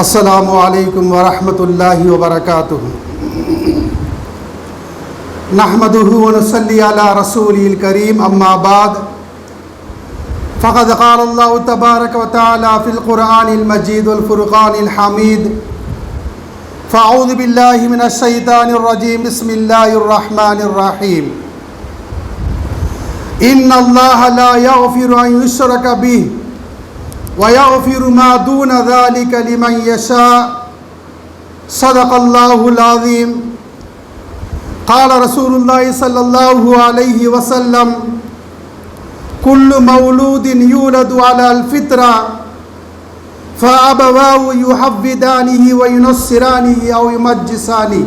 السلام عليكم ورحمة الله وبركاته. نحمده ونصلي على رسوله الكريم أما بعد فقد قال الله تبارك وتعالى في القرآن المجيد والفرقان الحميد فأعوذ بالله من الشيطان الرجيم بسم الله الرحمن الرحيم. إن الله لا يغفر أن يشرك به ويغفر ما دون ذلك لمن يشاء. صدق الله العظيم. قال رسول الله صلى الله عليه وسلم كل مولود يولد على الفطرة فأبواه يحفدانه وينصرانه أو يمجسانه.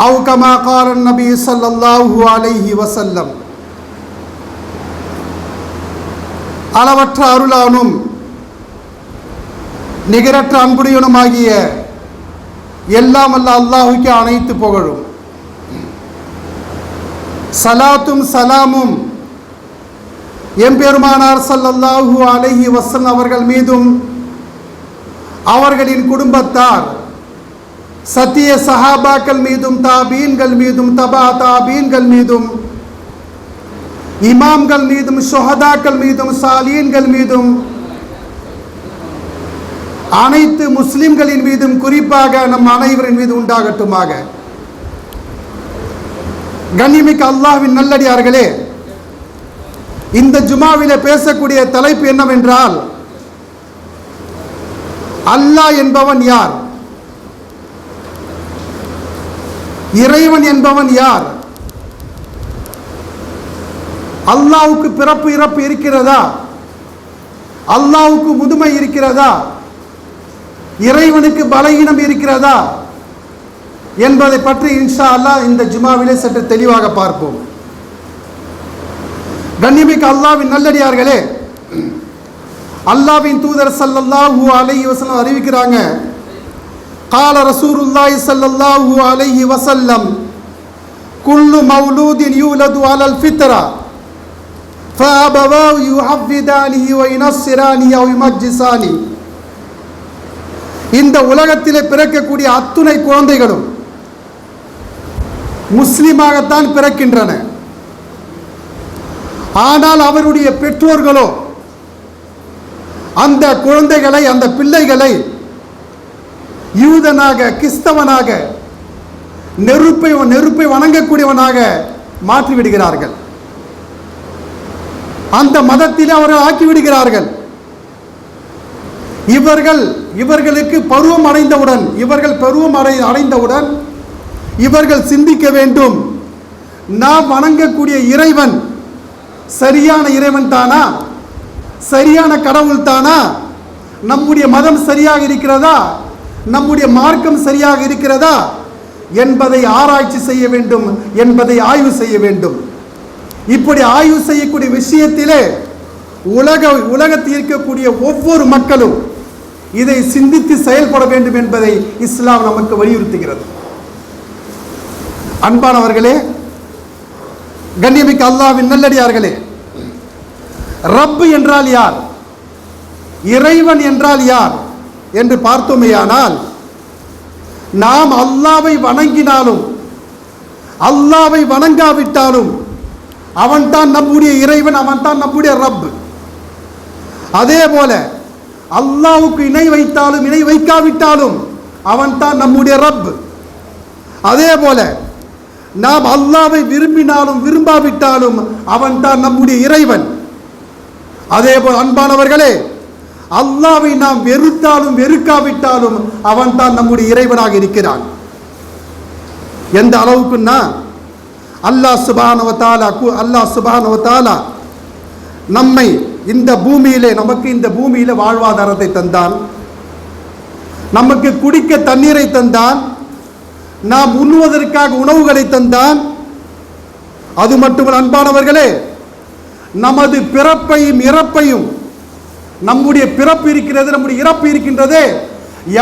أو كما قال النبي صلى الله عليه وسلم அளவற்ற அருளானும் நிகரற்ற அன்புடையனுமாகிய எல்லாம் அல்ல அல்லாஹுக்கு அனைத்து புகழும். சலாத்தும் சலாமும் எம்பெருமானார் சல்லல்லாஹு அலைஹி வசன் அவர்கள் மீதும் அவர்களின் குடும்பத்தார் சத்திய சஹாபாக்கள் மீதும் தாபீன்கள் மீதும் தபா தாபீன்கள் மீதும் இமாம்கள் மீதும் ஷொஹதாக்கள் மீதும் சாலீன்கள் மீதும் அனைத்து முஸ்லிம்களின் மீதும் குறிப்பாக நம் அனைவரின் மீது உண்டாகட்டுமாக. கண்ணிமிக்க அல்லாஹ்வின் நல்லடியார்களே இந்த ஜுமாவில பேசக்கூடிய தலைப்பு என்னவென்றால் அல்லாஹ் என்பவன் யார்? இறைவன் என்பவன் யார்? அல்லாவுக்கு பிறப்பு இறப்பு இருக்கிறதா? அல்லாவுக்கு முதுமை இருக்கிறதா? இறைவனுக்கு பலகீனம் இருக்கிறதா? என்பதை பற்றி இன்ஷா அல்லாஹ் இந்த ஜுமாவிலே சற்று தெளிவாக பார்ப்போம். கண்ணிமிக்கு அல்லாவின் நல்லடியார்களே அல்லாவின் தூதர் சல்லல்லாஹு அலை வசலம் அறிவிக்கிறாங்க கால ரசூலுல்லாஹி ஸல்லல்லாஹு அலை வசல்லம் குல்லு மௌலூதின் யூலது அலல் ஃபித்ரா. فأبواه يحفدانه وينصرانه أو يمجسانه இந்த உலகத்திலே பிறக்கக்கூடிய அத்துணை குழந்தைகளும் முஸ்லிமாகத்தான் பிறக்கின்றன ஆனால் அவருடைய பெற்றோர்களோ அந்த குழந்தைகளை அந்த பிள்ளைகளை யூதனாக கிறிஸ்தவனாக நெருப்பை நெருப்பை வணங்கக்கூடியவனாக மாற்றிவிடுகிறார்கள் அந்த மதத்தில் அவர்கள் ஆக்கிவிடுகிறார்கள் இவர்கள் இவர்களுக்கு பருவம் அடைந்தவுடன் இவர்கள் பருவம் அடை அடைந்தவுடன் இவர்கள் சிந்திக்க வேண்டும். நாம் வணங்கக்கூடிய இறைவன் சரியான இறைவன் தானா? சரியான கடவுள் தானா? நம்முடைய மதம் சரியாக இருக்கிறதா? நம்முடைய மார்க்கம் சரியாக இருக்கிறதா? என்பதை ஆராய்ச்சி செய்ய வேண்டும் என்பதை ஆய்வு செய்ய வேண்டும். இப்படி ஆய்வு செய்யக்கூடிய விஷயத்திலே உலக உலகத்தில் இருக்கக்கூடிய ஒவ்வொரு மக்களும் இதை சிந்தித்து செயல்பட வேண்டும் என்பதை இஸ்லாம் நமக்கு வலியுறுத்துகிறது. அன்பானவர்களே கண்ணியமிக்க அல்லாவின் நல்லடியார்களே ரப்பு என்றால் யார்? இறைவன் என்றால் யார்? என்று பார்த்தோமேயானால் நாம் அல்லாவை வணங்கினாலும் அல்லாவை வணங்காவிட்டாலும் அவன்தான் நம்முடைய இறைவன் அவன்தான் நம்முடைய ரப். அதே போல அல்லாவுக்கு இணை வைத்தாலும் இணை வைக்காவிட்டாலும் அவன்தான் நம்முடைய ரப். அதே போல நாம் அல்லாவை விரும்பினாலும் விரும்பாவிட்டாலும் அவன்தான் நம்முடைய இறைவன். அதே போல் அன்பானவர்களே அல்லாவை நாம் வெறுத்தாலும் வெறுக்காவிட்டாலும் அவன்தான் நம்முடைய இறைவனாக இருக்கிறான். எந்த அளவுக்குன்னா அல்லாஹ் சுபானவத்தாலா அல்லாஹ் சுபானவத்தாலா நம்மை இந்த பூமியிலே நமக்கு இந்த பூமியில் வாழ்வாதாரத்தை தந்தான். நமக்கு குடிக்க தண்ணீரை தந்தான். நாம் உண்ணுவதற்காக உணவுகளை தந்தான். அது மட்டுமல்ல அன்பானவர்களே நமது பிறப்பையும் இறப்பையும் நம்முடைய பிறப்பு இருக்கிறது நம்முடைய இறப்பு இருக்கின்றதே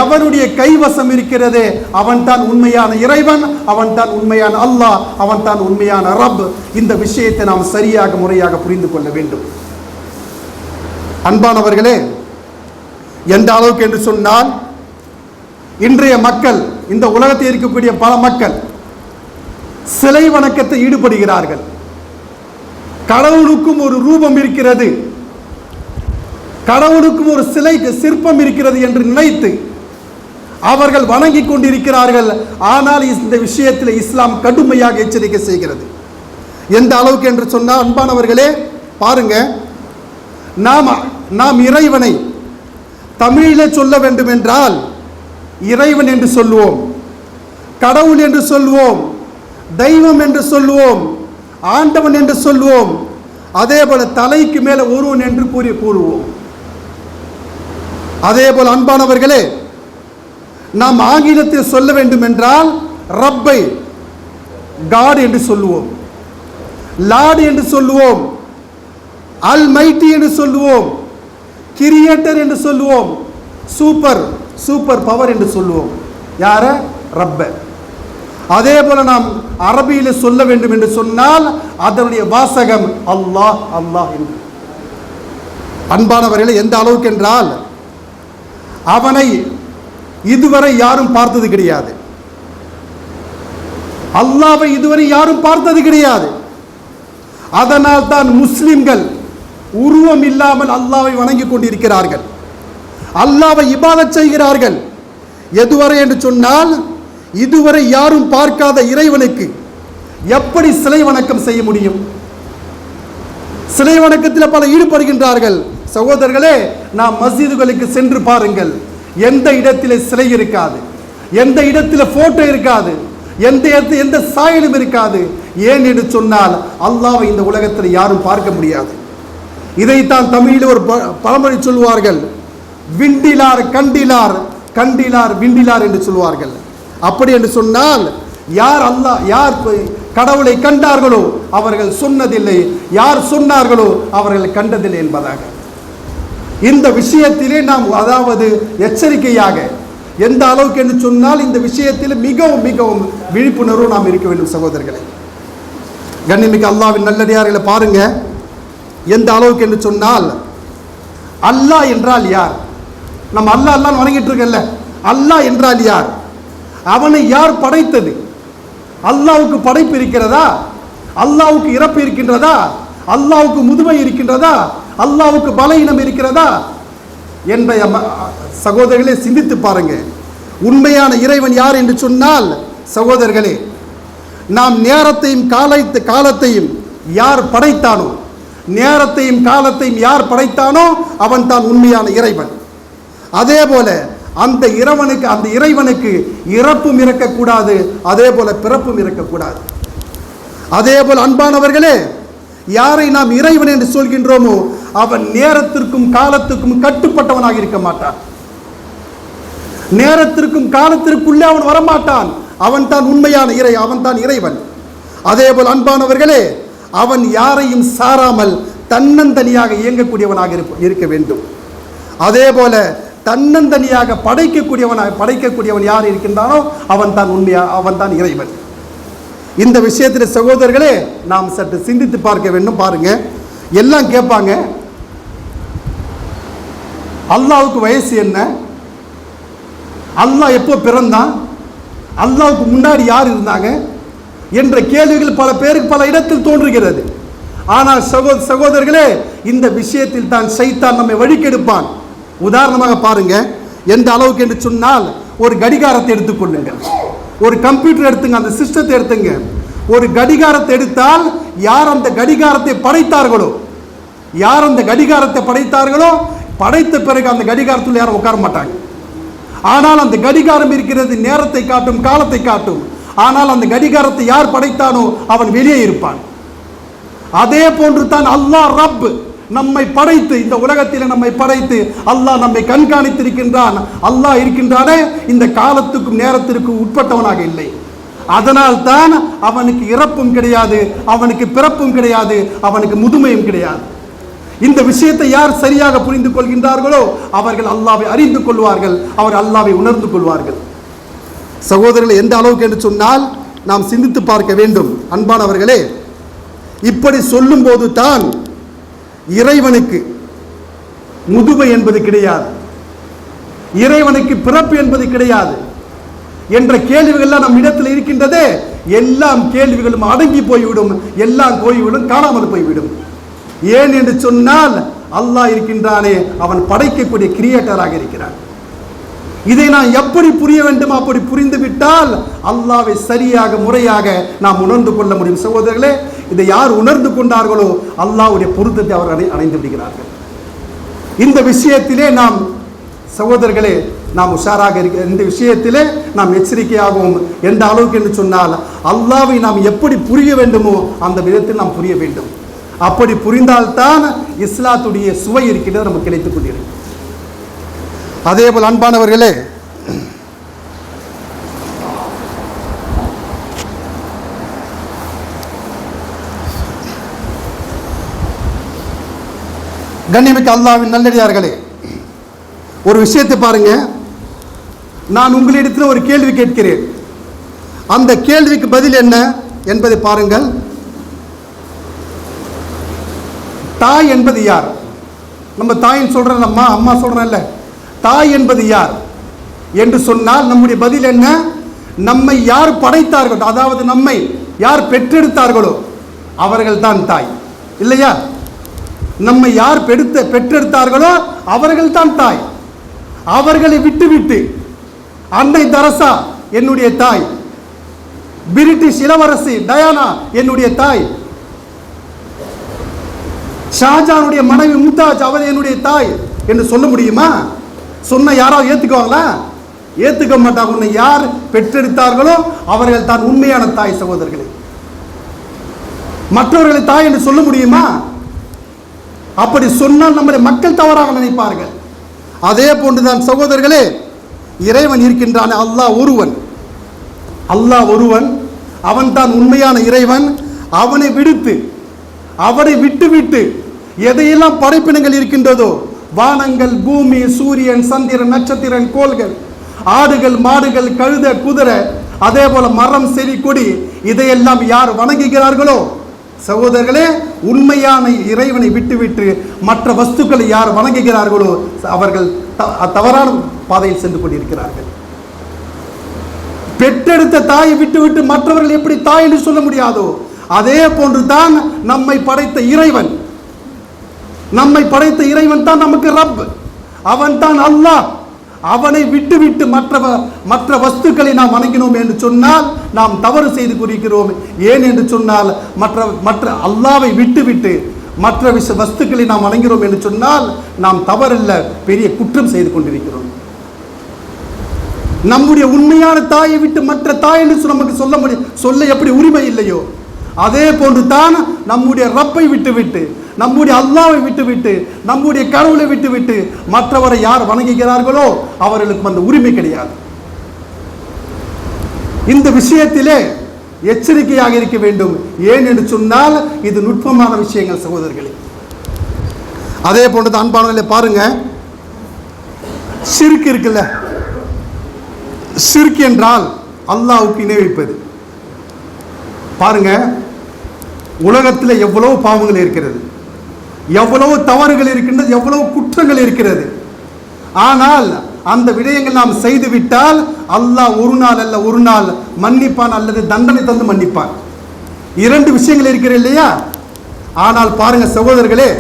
எவனுடைய கைவசம் இருக்கிறதே? அவன் தான் உண்மையான இறைவன் அவன் தான் உண்மையான அல்லாஹ் அவன் தான் உண்மையான ரப். இந்த விஷயத்தை நாம் சரியாக முறையாக புரிந்து கொள்ள வேண்டும். அன்பானவர்களே எந்த அளவுக்கு என்று சொன்னால் இன்றைய மக்கள் இந்த உலகத்தில் இருக்கக்கூடிய பல மக்கள் சிலை வணக்கத்தை ஈடுபடுகிறார்கள். கடவுளுக்கும் ஒரு ரூபம் இருக்கிறது. கடவுளுக்கும் ஒரு சிலை சிற்பம் இருக்கிறது என்று நினைத்து அவர்கள் வணங்கிக் கொண்டிருக்கிறார்கள். ஆனால் இந்த விஷயத்தில் இஸ்லாம் கடுமையாக எச்சரிக்கை செய்கிறது. எந்த அளவுக்கு என்று சொன்னால் அன்பானவர்களே பாருங்க. நாம் நாம் இறைவனை தமிழிலே சொல்ல வேண்டும் என்றால் இறைவன் என்று சொல்லுவோம். கடவுள் என்று சொல்லுவோம். தெய்வம் என்று சொல்லுவோம். ஆண்டவன் என்று சொல்லுவோம். அதே போல தலைக்கு மேலே ஒருவன் என்று கூறி கூறுவோம். அதே போல் அன்பானவர்களே நாம் ஆங்கிலத்தில் சொல்ல வேண்டும் என்றால் ரப்பை காட் என்று சொல்லுவோம். லார்டு என்று சொல்லுவோம். அல் மைட்டி என்று சொல்லுவோம். கிரியேட்டர் என்று சொல்லுவோம். சூப்பர் சூப்பர் பவர் என்று சொல்லுவோம். யார? ரப்ப. அதே போல நாம் அரபியில் சொல்ல வேண்டும் என்று சொன்னால் அதனுடைய வாசகம் அல்லாஹ் அல்லாஹ் என்று. அன்பானவர்களை எந்த அளவுக்கு என்றால் அவனை இதுவரை யாரும் பார்த்தது கிடையாது. அல்லாவை இதுவரை யாரும் பார்த்தது கிடையாது. அதனால் தான் முஸ்லிம்கள் உருவம் இல்லாமல் அல்லாவை வணங்கிக் கொண்டிருக்கிறார்கள். அல்லாவை இபாதச் செய்கிறார்கள். எதுவரை என்று சொன்னால் இதுவரை யாரும் பார்க்காத இறைவனுக்கு எப்படி சிலை வணக்கம் செய்ய முடியும்? சிலை வணக்கத்தில் பல ஈடுபடுகின்றார்கள். சகோதரர்களே நாம் மஸ்ஜிதுகளுக்கு சென்று பாருங்கள். எந்த இடத்திலே சிலை இருக்காது எந்த இடத்துல ஃபோட்டோ இருக்காது எந்த இடத்து எந்த சாயலும் இருக்காது. ஏன் என்று சொன்னால் அல்லாவை இந்த உலகத்தில் யாரும் பார்க்க முடியாது. இதைத்தான் தமிழில் ஒரு ப- பழமொழி சொல்வார்கள் விண்டிலார் கண்டிலார் கண்டிலார் விண்டிலார் என்று சொல்வார்கள் அப்படி என்று சொன்னால் யார் அல்லாஹ் யார் கடவுளை கண்டார்களோ அவர்கள் சொன்னதில்லை. யார் சொன்னார்களோ அவர்கள் கண்டதில்லை என்பதாக. இந்த விஷயத்திலே நாம் அதாவது எச்சரிக்கையாக எந்த அளவுக்கு என்று சொன்னால் இந்த விஷயத்தில் மிகவும் மிகவும் விழிப்புணர்வு நாம் இருக்க வேண்டும் சகோதரர்களே. கண்ணிமிக்க அல்லாவின் நல்லடியார்களை பாருங்க. எந்த அளவுக்கு என்று சொன்னால் அல்லாஹ் என்றால் யார்? நம்ம அல்லாஹ் அல்லான்னு வணங்கிட்டு இருக்கல அல்லாஹ் என்றால் யார்? அவனை யார் படைத்தது? அல்லாவுக்கு படைப்பு இருக்கிறதா? அல்லாவுக்கு இறப்பு இருக்கின்றதா? அல்லாவுக்கு முதுமை இருக்கின்றதா? அல்லாவுக்கு பலவீனம் இருக்கிறதா என்பதை சகோதரர்களே சிந்தித்து பாருங்க. உண்மையான இறைவன் யார் என்று சொன்னால் சகோதரர்களே நாம் நேரத்தையும் காலைத்து காலத்தையும் யார் படைத்தானோ நேரத்தையும் காலத்தையும் யார் படைத்தானோ அவன் தான் உண்மையான இறைவன். அதே போல அந்த இறைவனுக்கு அந்த இறைவனுக்கு இறப்பும் இருக்கக்கூடாது அதே போல பிறப்பும் இருக்கக்கூடாது. அதே போல் அன்பானவர்களே யாரை நாம் இறைவன் என்று சொல்கின்றோமோ அவன் நேரத்திற்கும் காலத்துக்கும் கட்டுப்பட்டவனாக இருக்க மாட்டான். நேரத்திற்கும் காலத்திற்குள்ளே அவன் வரமாட்டான். அவன் தான் உண்மையான இறை அவன் தான் இறைவன். அதே போல் அன்பானவர்களே அவன் யாரையும் சாராமல் தன்னந்தனியாக இயங்கக்கூடியவனாக இருக்க வேண்டும். அதே போல தன்னந்தனியாக படைக்கக்கூடியவனாக படைக்கக்கூடியவன் யார் இருக்கின்றானோ அவன் தான் உண்மையா அவன் தான் இறைவன். இந்த விஷயத்தில் சகோதரர்களே நாம் சற்று சிந்தித்து பார்க்க வேண்டும் பாருங்க. எல்லாம் கேட்பாங்க. அல்லாவுக்கு வயசு என்ன? அல்லாஹ் எப்போ பிறந்தான்? அல்லாவுக்கு முன்னாடி யார் இருந்தாங்க? என்ற கேள்விகள் பல பேருக்கு பல இடத்தில் தோன்றுகிறது. ஆனால் சகோ சகோதரர்களே இந்த விஷயத்தில் தான் சைத்தான் நம்மை வழிக்கெடுப்பான் உதாரணமாக பாருங்க எந்த அளவுக்கு என்று சொன்னால் ஒரு கடிகாரத்தை எடுத்துக்கொள்ளுங்கள் ஒரு கம்ப்யூட்டர் எடுத்துங்க அந்த சிஸ்டத்தை எடுத்துங்க. ஒரு கடிகாரத்தை எடுத்தால் யார் அந்த கடிகாரத்தை படைத்தார்களோ? யார் அந்த கடிகாரத்தை படைத்தார்களோ? படைத்த பிறகு அந்த கடிகாரத்தில் யாரும் உட்கார மாட்டாங்க. ஆனால் அந்த கடிகாரம் இருக்கிறது நேரத்தை காட்டும் காலத்தை காட்டும். ஆனால் அந்த கடிகாரத்தை யார் படைத்தானோ அவன் வெளியே இருப்பான். அதே போன்று தான் அல்லாஹ் ரப் நம்மை படைத்து இந்த உலகத்தில் நம்மை படைத்து அல்லாஹ் நம்மை கண்காணித்திருக்கின்றான். அல்லாஹ் இருக்கின்றானே இந்த காலத்துக்கும் நேரத்திற்கும் உட்பட்டவனாக இல்லை. அதனால் தான் அவனுக்கு இறப்பும் கிடையாது அவனுக்கு பிறப்பும் கிடையாது அவனுக்கு முதுமையும் கிடையாது. இந்த விஷயத்தை யார் சரியாக புரிந்து கொள்கின்றார்களோ அவர்கள் அல்லாவை அறிந்து கொள்வார்கள் அவர் அல்லாவை உணர்ந்து கொள்வார்கள். சகோதரர்கள் எந்த அளவுக்கு என்று சொன்னால் நாம் சிந்தித்து பார்க்க வேண்டும். அன்பானவர்களே இப்படி சொல்லும்போது தான் இறைவனுக்கு முதுமை என்பது கிடையாது. இறைவனுக்கு பிறப்பு என்பது கிடையாது. என்ற கேள்விகள்லாம் நம் இடத்தில் இருக்கின்றதே எல்லாம் கேள்விகளும் அடங்கி போய்விடும் எல்லாம் போய்விடும் காணாமல் போய்விடும். ஏன் என்று சொன்னால் அல்லாஹ் இருக்கின்றானே அவன் படைக்கக்கூடிய கிரியேட்டராக இருக்கிறான். இதை நாம் எப்படி புரிய வேண்டும்? அப்படி புரிந்து விட்டால் அல்லாவை சரியாக முறையாக நாம் உணர்ந்து கொள்ள முடியும். சகோதரர்களே இதை யார் உணர்ந்து கொண்டார்களோ அல்லாஹ்வுடைய பொருத்தத்தை அவர் அடை அடைந்து விடுகிறார்கள். இந்த விஷயத்திலே நாம் சகோதரர்களே நாம் உஷாராக இருக்க இந்த விஷயத்திலே நாம் எச்சரிக்கையாகவும் எந்த அளவுக்கு என்று சொன்னால் அல்லாவை நாம் எப்படி புரிய வேண்டுமோ அந்த விதத்தில் நாம் புரிய வேண்டும். அப்படி புரிந்தால்தான் இஸ்லாத்துடைய சுவை இருக்கிறது நமக்கு கிடைத்துக் கொண்டிருக்கும் அதே போல் அன்பானவர்களே கண்ணிமிக்க அல்லாவின் நல்லடியார்களே ஒரு விஷயத்தை பாருங்க. நான் உங்களிடத்தில் ஒரு கேள்வி கேட்கிறேன். அந்த கேள்விக்கு பதில் என்ன என்பதை பாருங்கள். தாய் என்பது யார்? நம்ம தாயின் சொல்கிறோம் அம்மா அம்மா சொல்கிறேன்ல தாய் என்பது யார்? என்று சொன்னால் நம்முடைய பதில் என்ன? நம்மை யார் படைத்தார்களோ அதாவது நம்மை யார் பெற்றெடுத்தார்களோ அவர்கள் தான் தாய். இல்லையா? நம்மை யார் பெடுத்த பெற்றெடுத்தார்களோ அவர்கள் தான் தாய். அவர்களை விட்டுவிட்டு அன்னை தரசா என்னுடைய தாய் பிரிட்டிஷ் இளவரசி டயானா என்னுடைய தாய் ஷாஜானுடைய மனைவி மும்தாஜ் அவள் என்னுடைய தாய் என்று சொல்ல முடியுமா? சொன்ன யாராவது ஏற்றுக்குவாங்களா ஏற்றுக்க மாட்டாங்க உன்னை யார் பெற்றெடுத்தார்களோ அவர்கள் தான் உண்மையான தாய் சகோதரர்களே. மற்றவர்களை தாய் என்று சொல்ல முடியுமா? அப்படி சொன்னால் நம்முடைய மக்கள் தவறாக நினைப்பார்கள். அதே போன்றுதான் சகோதரர்களே இறைவன் இருக்கின்றான். அல்லாஹ் ஒருவன். அல்லாஹ் ஒருவன். அவன் தான் உண்மையான இறைவன். அவனை விடுத்து அவனை விட்டு விட்டு எதையெல்லாம் படைப்பினங்கள் இருக்கின்றதோ வானங்கள் பூமி சூரியன் சந்திரன் நட்சத்திரன் கோள்கள் ஆடுகள் மாடுகள் கழுத குதிரை அதே போல மரம் செடி கொடி இதையெல்லாம் யார் வணங்குகிறார்களோ? சகோதரர்களே உண்மையான இறைவனை விட்டுவிட்டு மற்ற வஸ்துக்களை யார் வணங்குகிறார்களோ அவர்கள் தவறான பாதையில் சென்று கொண்டிருக்கிறார்கள். பெற்றெடுத்த தாயை விட்டுவிட்டு மற்றவர்கள் எப்படி தாய் என்று சொல்ல முடியாதோ அதே போன்று தான் நம்மை படைத்த இறைவன். நம்மை படைத்த இறைவன் தான் நமக்கு ரப். அவன் தான் அல்லாஹ். அவனை விட்டுவிட்டு மற்ற வ- மற்ற வஸ்துக்களை நாம் வணங்கினோம் என்று சொன்னால் நாம் தவறு செய்து குறிக்கிறோம் ஏன் என்று சொன்னால் மற்ற மற்ற அல்லாவை விட்டுவிட்டு மற்ற விஷ வஸ்துக்களை நாம் வணங்கிறோம் என்று சொன்னால் நாம் தவறல்ல பெரிய குற்றம் செய்து கொண்டிருக்கிறோம். நம்முடைய உண்மையான தாயை விட்டு மற்ற தாய் என்று நமக்கு சொல்ல முடியும் சொல்ல எப்படி உரிமை இல்லையோ? அதே போன்று தான் நம்முடைய ரப்பை விட்டுவிட்டு நம்முடைய அல்லாவை விட்டுவிட்டு நம்முடைய கடவுளை விட்டுவிட்டு மற்றவரை யார் வணங்குகிறார்களோ அவர்களுக்கு அந்த உரிமை கிடையாது. இந்த விஷயத்திலே எச்சரிக்கையாக இருக்க வேண்டும். ஏன் என்று சொன்னால் இது நுட்பமான விஷயங்கள் சகோதரர்களே. அதே போன்றது அன்பானவர்களை பாருங்க. சிறுக்கு இருக்குல்ல? சிறுக்கு என்றால் அல்லாவுக்கு இணை வைப்பது பாருங்க உலகத்தில் எவ்வளவு பாவங்கள் இருக்கிறது. எவ்வளவு தவறுகள் இருக்கின்றது எவ்வளவு குற்றங்கள் இருக்கிறது. ஆனால் அந்த விடயங்கள் நாம் செய்துவிட்டால் அல்லாஹ் ஒரு நாள் அல்ல ஒரு நாள் மன்னிப்பான் அல்லது தண்டனை தந்து மன்னிப்பான். இரண்டு விஷயங்கள் இருக்கிற இல்லையா? ஆனால் பாருங்க சகோதரர்களே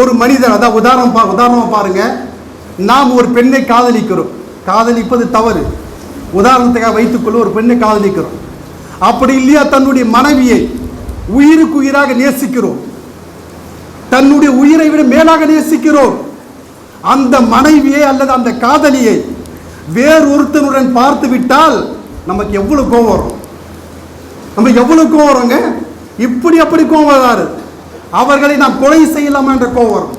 ஒரு மனிதன் அதான் உதாரணம் பா உதாரணமாக பாருங்க. நாம் ஒரு பெண்ணை காதலிக்கிறோம். காதலிப்பது தவறு. உதாரணத்துக்காக வைத்துக்கொள்ள ஒரு பெண்ணை காதலிக்கிறோம். அப்படி இல்லையா தன்னுடைய மனைவியை உயிருக்கு உயிராக நேசிக்கிறோம். தன்னுடைய உயிரை விட மேலாக நேசிக்கிறோம். அந்த மனைவியை அல்லது அந்த காதலியை வேறொருத்தனுடன் பார்த்து விட்டால் நமக்கு எவ்வளவு கோவம் வரும்? நம்ம எவ்வளவு கோவம் வருங்க? இப்படி அப்படி கோவம் வராரு அவர்களை நாம் கொலை செய்யலாமா என்ற கோவம் வரும்.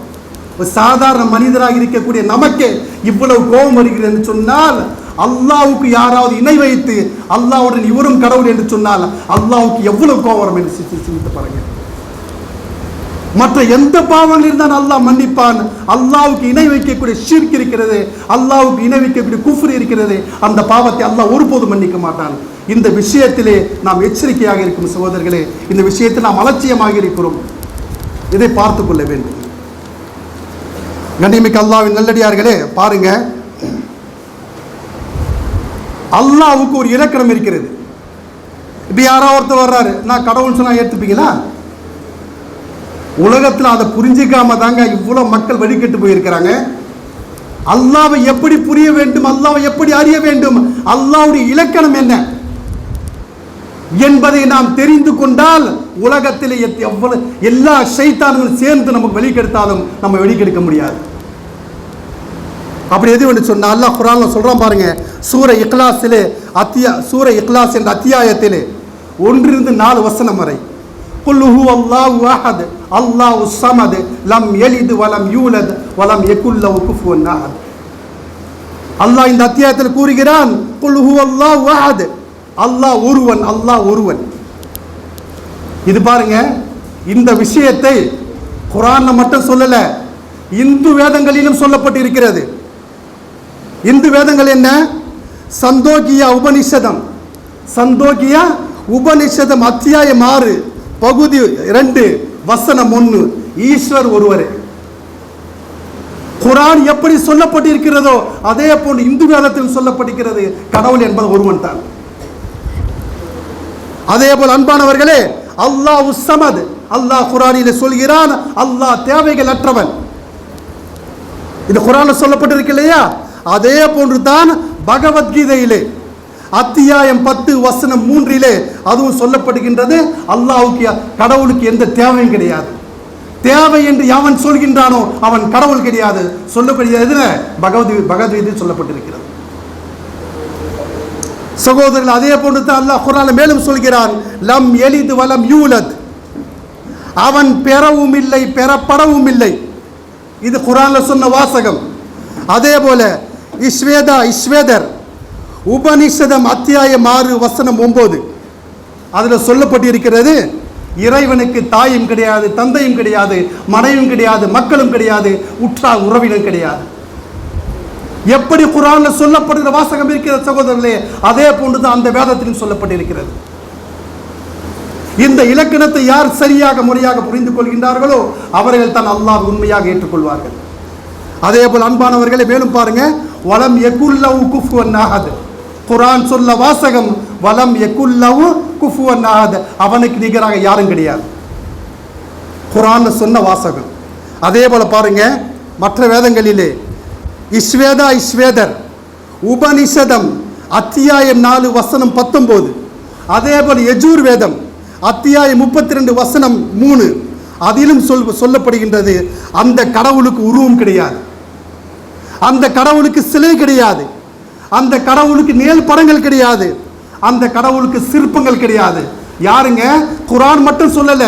ஒரு சாதாரண மனிதராக இருக்கக்கூடிய நமக்கே இவ்வளவு கோபம் வருகிறது என்று சொன்னால் அல்லாவுக்கு யாராவது இணை வைத்து அல்லாவுடன் இவரும் கடவுள் என்று சொன்னால் அல்லாவுக்கு எவ்வளவு கோபம் வரும் என்று சிந்தித்து பாருங்கள் மற்ற எந்த பாவங்கள் இருந்தால் அல்லாஹ் மன்னிப்பான். அல்லாவுக்கு இணை வைக்கக்கூடிய ஷிர்க் இருக்கிறது. அல்லாவுக்கு இணை வைக்கக்கூடிய குஃப்ர் இருக்கிறது. அந்த பாவத்தை அல்லாஹ் ஒருபோதும் மன்னிக்க மாட்டான். இந்த விஷயத்திலே நாம் எச்சரிக்கையாக இருக்கும் சகோதரர்களே இந்த விஷயத்தில் நாம் அலட்சியமாக இருக்கிறோம். இதை பார்த்து கொள்ள வேண்டும். கண்ணியமிக்க அல்லாவின் நல்லடியார்களே பாருங்க. அல்லாவுக்கு ஒரு இலக்கணம் இருக்கிறது. இப்போ யாரோ ஒருத்தர் வர்றாரு. நான் கடவுள் சொன்னால் ஏற்றுப்பீங்களா உலகத்தில் அதை புரிஞ்சிக்காம தாங்க இவ்வளோ மக்கள் வழிகட்டு போயிருக்கிறாங்க. அல்லாவை எப்படி புரிய வேண்டும் அல்லாவை எப்படி அறிய வேண்டும் அல்லாவுடைய இலக்கணம் என்ன என்பதை நாம் தெரிந்து கொண்டால் உலகத்தில் எவ்வளவு எல்லா சைத்தான்களும் சேர்ந்து நமக்கு வெளிக்கெடுத்தாலும் நம்ம வெளிக்கெடுக்க முடியாது. அப்படி எது ஒன்று சொன்னால் அல்லாஹ் குரான்ல சொல்கிறான் பாருங்க சூர இக்லாஸிலே அத்தியா சூர இக்லாஸ் என்ற அத்தியாயத்திலே ஒன்றிலிருந்து நாலு வசனம் வரை. குல்லுஹு அல்லாஹ் அல்லாஹு அஹத் அல்லாஹு ஸமத் லம் யலித் வலம் யூலத் வலம் யகுல் குஃபுவன் அஹத் அல்லாஹ் இந்த அத்தியாயத்தில் கூறுகிறான் குல்லுஹு அல்லாஹ் அல்லாஹு அஹத் அல்லாஹ் ஒருவன் அல்லாஹ் ஒருவன். இது பாருங்க இந்த விஷயத்தை குரான்ல மட்டும் சொல்லல இந்து வேதங்களிலும் சொல்லப்பட்டு இருக்கிறது இந்து வேதங்கள் என்ன? சந்தோகியா உபனிஷதம் சந்தோகியா உபனிஷதம் அத்தியாயம் ஆறு. பகுதி இரண்டு வசனம் ஒன்று. ஈஸ்வர் ஒருவரே. குரான் எப்படி சொல்லப்பட்டிருக்கிறதோ அதே போன்று இந்து வேதத்தில் சொல்லப்பட்டிருக்கிறது. கடவுள் என்பது ஒருவன் தான். அதே போல் அன்பானவர்களே அல்லாஹ் உசமது அல்லாஹ் குரானில் சொல்கிறான் அல்லாஹ் தேவைகள் அற்றவன். இது குரான்ல சொல்லப்பட்டிருக்கு இல்லையா? அதே போன்று தான் பகவத்கீதையிலே அத்தியாயம் பத்து வசனம் மூன்றிலே அதுவும் சொல்லப்படுகின்றது. அல்லாவுக்கு கடவுளுக்கு எந்த தேவையும் கிடையாது. தேவை என்று அவன் சொல்கின்றானோ அவன் கடவுள் கிடையாது. சொல்லக்கூடிய எதுல? பகவத் பகவத்கீதை சொல்லப்பட்டிருக்கிறது. சகோதரர்கள் அதே போன்று தான் அல்லாஹ் குரான்ல மேலும் சொல்கிறான். லம் எலிது வலம் யூலத். அவன் பெறவும் இல்லை பெறப்படவும் இல்லை. இது குரான்ல சொன்ன வாசகம். அதே போல இஸ்வேதா இஸ்வேதர் உபனிஷதம் அத்தியாயம் ஆறு வசனம் ஒம்பது. அதில் சொல்லப்பட்டிருக்கிறது இறைவனுக்கு தாயும் கிடையாது தந்தையும் கிடையாது மனைவியும் கிடையாது மக்களும் கிடையாது உற்றார் உறவினம் கிடையாது. எப்படி குரான்ல சொல்லப்படுகிற வாசகம் இருக்கிற சகோதரர்களே அதே போன்று தான் அந்த வேதத்திலும் சொல்லப்பட்டிருக்கிறது. இந்த இலக்கணத்தை யார் சரியாக முறையாக புரிந்து கொள்கின்றார்களோ அவர்கள் தான் அல்லாஹ் உண்மையாக ஏற்றுக்கொள்வார்கள். அதே போல் அன்பானவர்களை மேலும் பாருங்க வளம் எக்குல்லவு குஃபுவன் ஆகாது குரான் சொல்ல வாசகம் வலம் எக்குல்லவு குஃபுவன் ஆகாத அவனுக்கு நிகராக யாரும் கிடையாது. குரான் சொன்ன வாசகம். அதே போல் பாருங்க மற்ற வேதங்களிலே இஸ்வேதா இஸ்வேதர் உபனிஷதம் அத்தியாயம் நாலு வசனம் பத்தொம்போது. அதே போல் யஜூர் வேதம் அத்தியாயம் முப்பத்தி ரெண்டு வசனம் மூணு. அதிலும் சொல் சொல்லப்படுகின்றது அந்த கடவுளுக்கு உருவம் கிடையாது. அந்த கடவுளுக்கு சிலை கிடையாது. அந்த கடவுளுக்கு நேல் படங்கள் கிடையாது. அந்த கடவுளுக்கு சிற்பங்கள் கிடையாது. யாருங்க? குரான் மட்டும் சொல்லல.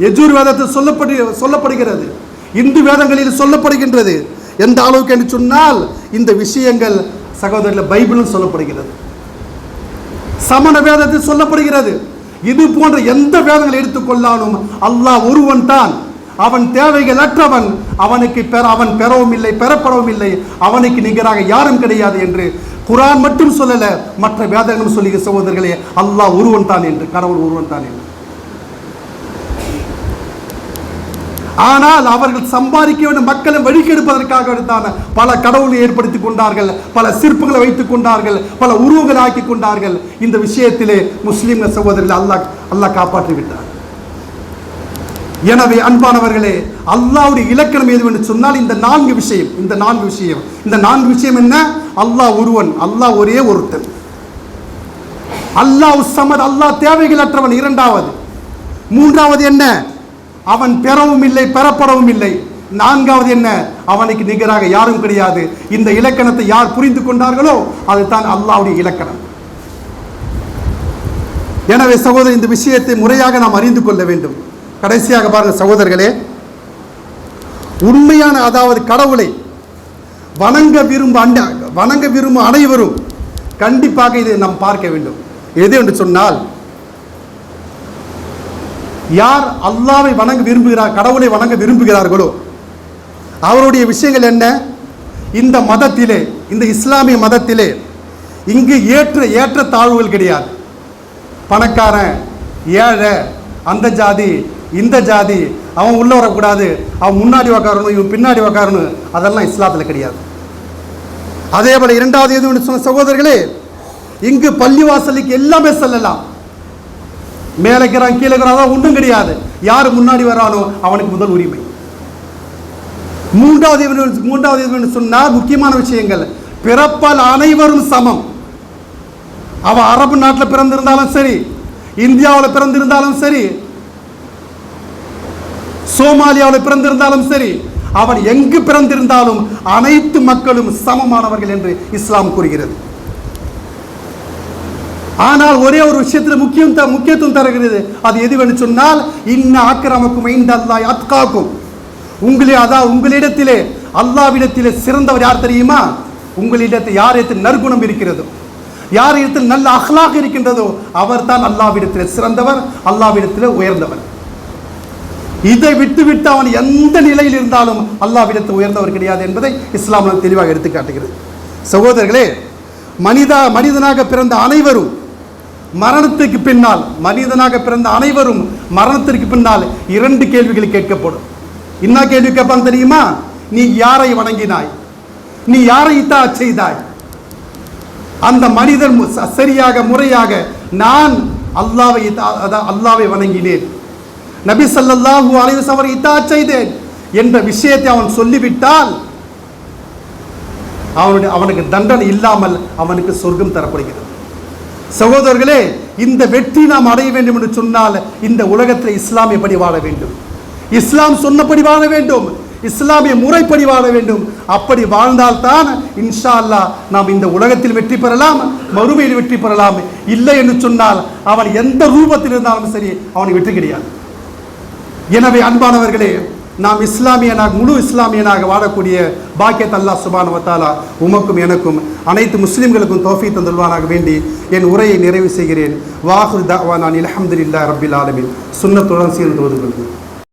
எஜூர் வேதத்தில் சொல்லப்படு சொல்லப்படுகிறது. இந்து வேதங்களில் சொல்லப்படுகின்றது. எந்த அளவுக்கு என்று சொன்னால் இந்த விஷயங்கள் சகோதரில் பைபிளும் சொல்லப்படுகிறது. சமண வேதத்தில் சொல்லப்படுகிறது. இது போன்ற எந்த வேதங்களை எடுத்துக்கொள்ளாலும் அல்லாஹ் ஒருவன் தான் அவன் தேவைகள் அற்றவன் அவனுக்கு பெற அவன் பெறவும் இல்லை பெறப்படவும் இல்லை. அவனுக்கு நிகராக யாரும் கிடையாது என்று குரான் மட்டும் சொல்லல மற்ற வேதங்களும் சொல்லிய சகோதரர்களே அல்லாஹ் ஒருவன் தான் என்று கடவுள் ஒருவன் தான் என்று. ஆனால் அவர்கள் சம்பாதிக்க வேண்டும் மக்களை வழிகெடுப்பதற்காக எடுத்தான பல கடவுளை ஏற்படுத்தி கொண்டார்கள் பல சிற்பங்களை வைத்துக் கொண்டார்கள் பல உருவங்களை ஆக்கி கொண்டார்கள். இந்த விஷயத்திலே முஸ்லீம் சகோதரர்கள் அல்லாஹ் அல்லாஹ் காப்பாற்றி விட்டார் எனவே அன்பானவர்களே அல்லாவுடைய இலக்கணம் எது என்று சொன்னால் இந்த நான்கு விஷயம் இந்த நான்கு விஷயம். இந்த நான்கு விஷயம் என்ன? அல்லாஹ் ஒருவன் அல்லாஹ் ஒரே ஒருத்தன். அல்லாஹ் சமத் அல்லாஹ் தேவைகள் அற்றவன் இரண்டாவது. மூன்றாவது என்ன? அவன் பெறவும் இல்லை பெறப்படவும் இல்லை. நான்காவது என்ன? அவனுக்கு நிகராக யாரும் கிடையாது. இந்த இலக்கணத்தை யார் புரிந்து கொண்டார்களோ அதுதான் அல்லாவுடைய இலக்கணம். எனவே சகோதரர் இந்த விஷயத்தை முறையாக நாம் அறிந்து கொள்ள வேண்டும். கடைசியாக பாருங்க சகோதரர்களே உண்மையான அதாவது கடவுளை வணங்க விரும்ப அண்ட வணங்க விரும்பும் அனைவரும் கண்டிப்பாக இதை நாம் பார்க்க வேண்டும். எது என்று சொன்னால் யார் அல்லாவை வணங்க விரும்புகிறார் கடவுளை வணங்க விரும்புகிறார்களோ அவருடைய விஷயங்கள் என்ன? இந்த மதத்திலே இந்த இஸ்லாமிய மதத்திலே இங்கு ஏற்ற ஏற்ற தாழ்வுகள் கிடையாது. பணக்காரன் ஏழை அந்த ஜாதி இந்த ஜாதி அவன் உள்ள வரக்கூடாது அவன் முன்னாடி உக்காரணும் இவன் பின்னாடி உக்காரணும் அதெல்லாம் இஸ்லாத்தில் கிடையாது. அதே போல இரண்டாவது எது சொன்ன சகோதரர்களே இங்கு பள்ளிவாசலுக்கு எல்லாமே செல்லலாம். மேலே இருக்கிறான் கீழே இருக்கிறான் ஒன்றும் கிடையாது. யார் முன்னாடி வரானோ அவனுக்கு முதல் உரிமை. மூன்றாவது மூன்றாவது இவன் முக்கியமான விஷயங்கள். பிறப்பால் அனைவரும் சமம். அவன் அரபு நாட்டில் பிறந்திருந்தாலும் சரி இந்தியாவில் பிறந்திருந்தாலும் சரி சோமாலியாவில் பிறந்திருந்தாலும் சரி அவன் எங்கு பிறந்திருந்தாலும் அனைத்து மக்களும் சமமானவர்கள் என்று இஸ்லாம் கூறுகிறது. ஆனால் ஒரே ஒரு விஷயத்தில் முக்கியம் முக்கியத்துவம் தருகிறது. அது எதுவென்று சொன்னால் இன்ன ஆக்கிரமக்கும் ஐந்து அல்லாஹ் அத்காக்கும். உங்களே அதான் உங்களிடத்திலே அல்லாவிடத்திலே சிறந்தவர் யார் தெரியுமா? உங்களிடத்தில் யாரிடத்தில் நற்குணம் இருக்கிறதோ யாரிடத்தில் நல்ல அஹ்லாக இருக்கின்றதோ அவர்தான் அல்லாவிடத்தில் சிறந்தவர் அல்லாவிடத்தில் உயர்ந்தவர். இதை விட்டு விட்டு அவன் எந்த நிலையில் இருந்தாலும் அல்லாவிடத்து உயர்ந்தவர் கிடையாது என்பதை இஸ்லாம் தெளிவாக எடுத்து காட்டுகிறது. சகோதரர்களே மனிதா மனிதனாக பிறந்த அனைவரும் மரணத்துக்கு பின்னால் மனிதனாக பிறந்த அனைவரும் மரணத்திற்கு பின்னால் இரண்டு கேள்விகள் கேட்கப்படும். என்ன கேள்வி கேட்பான் தெரியுமா? நீ யாரை வணங்கினாய்? நீ யாரை இத்தா செய்தாய்? அந்த மனிதன் மு- சரியாக முறையாக நான் அல்லாவை அதான் அல்லாவை வணங்கினேன். நபி சல்லாஹூ அலைவஸ் அவர் இதா செய்தேன் என்ற விஷயத்தை அவன் சொல்லிவிட்டால் அவனுடைய அவனுக்கு தண்டனை இல்லாமல் அவனுக்கு சொர்க்கம் தரப்படுகிறது. சகோதரர்களே இந்த வெற்றி நாம் அடைய வேண்டும் என்று சொன்னால் இந்த உலகத்தில் இஸ்லாம் எப்படி வாழ வேண்டும்? இஸ்லாம் சொன்னபடி வாழ வேண்டும் இஸ்லாமிய முறைப்படி வாழ வேண்டும். அப்படி வாழ்ந்தால்தான் இன்ஷா அல்லாஹ் நாம் இந்த உலகத்தில் வெற்றி பெறலாம் மறுமையில் வெற்றி பெறலாம். இல்லை என்று சொன்னால் அவன் எந்த ரூபத்தில் இருந்தாலும் சரி அவனுக்கு வெற்றி கிடையாது. எனவே அன்பானவர்களே நாம் இஸ்லாமியனாக முழு இஸ்லாமியனாக வாழக்கூடிய பாக்கியத் அல்லாஹ் சுபான் வத்தாலா உமக்கும் எனக்கும் அனைத்து முஸ்லிம்களுக்கும் தோஃபி தந்துள்வானாக வேண்டி என் உரையை நிறைவு செய்கிறேன். வாஹுர் தாவான் அல்ஹம்துலில்லாஹி ரப்பில் ஆலமீன். சுன்னத்துடன் சேர்ந்து ஓதுகிறது